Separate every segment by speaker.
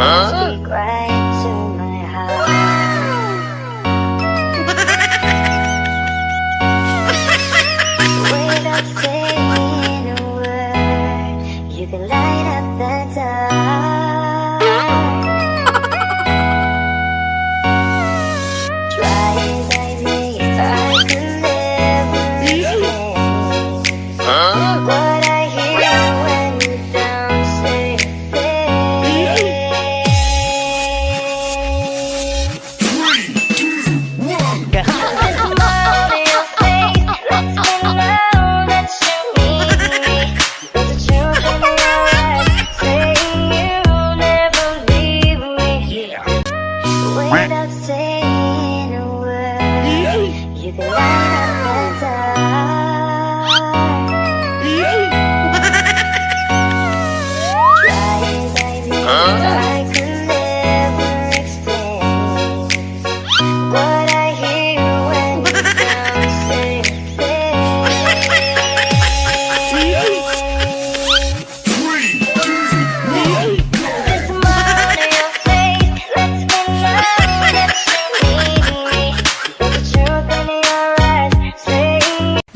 Speaker 1: Huh? My heart. Without saying a word, you can light up the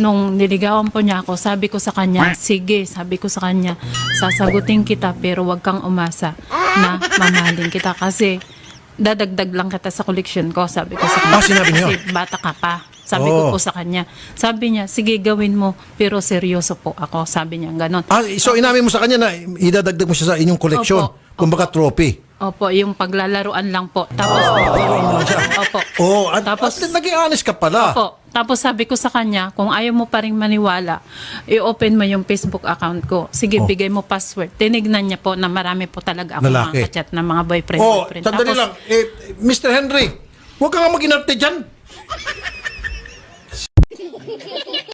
Speaker 2: Nung niligawan po niya ako, sabi ko sa kanya, sige, sabi ko sa kanya, sasagutin kita pero wag kang umasa na mamahalin kita kasi dadagdag lang kita sa collection ko, sabi ko sa kanya.
Speaker 3: Ah, sinabi niyo?
Speaker 2: Kasi bata ka pa. Sabi
Speaker 3: Oh.
Speaker 2: ko po sa kanya. Sabi niya, sige gawin mo, pero seryoso po ako. Sabi niya, ganon.
Speaker 3: Ah, so inamin mo sa kanya na idadagdag mo siya sa inyong koleksyon.
Speaker 2: Opo.
Speaker 3: Kumbaga trophy.
Speaker 2: Opo, yung paglalaruan lang po. Tapos, opo.
Speaker 3: Oh, at,
Speaker 2: Tapos-
Speaker 3: at naging honest ka pala.
Speaker 2: Opo. Tapos sabi ko sa kanya, kung ayaw mo pa rin maniwala, i-open mo yung Facebook account ko. Sige,
Speaker 3: Oh.
Speaker 2: bigay mo password. Tinignan niya po na marami po talaga ako
Speaker 3: Lalaki.
Speaker 2: mga kachat na mga boyfriend.
Speaker 3: Oh,
Speaker 2: boyfriend.
Speaker 3: sandali
Speaker 2: Tapos,
Speaker 3: lang. Eh, Mr. Henry, huwag ka nga mag-inarte dyan.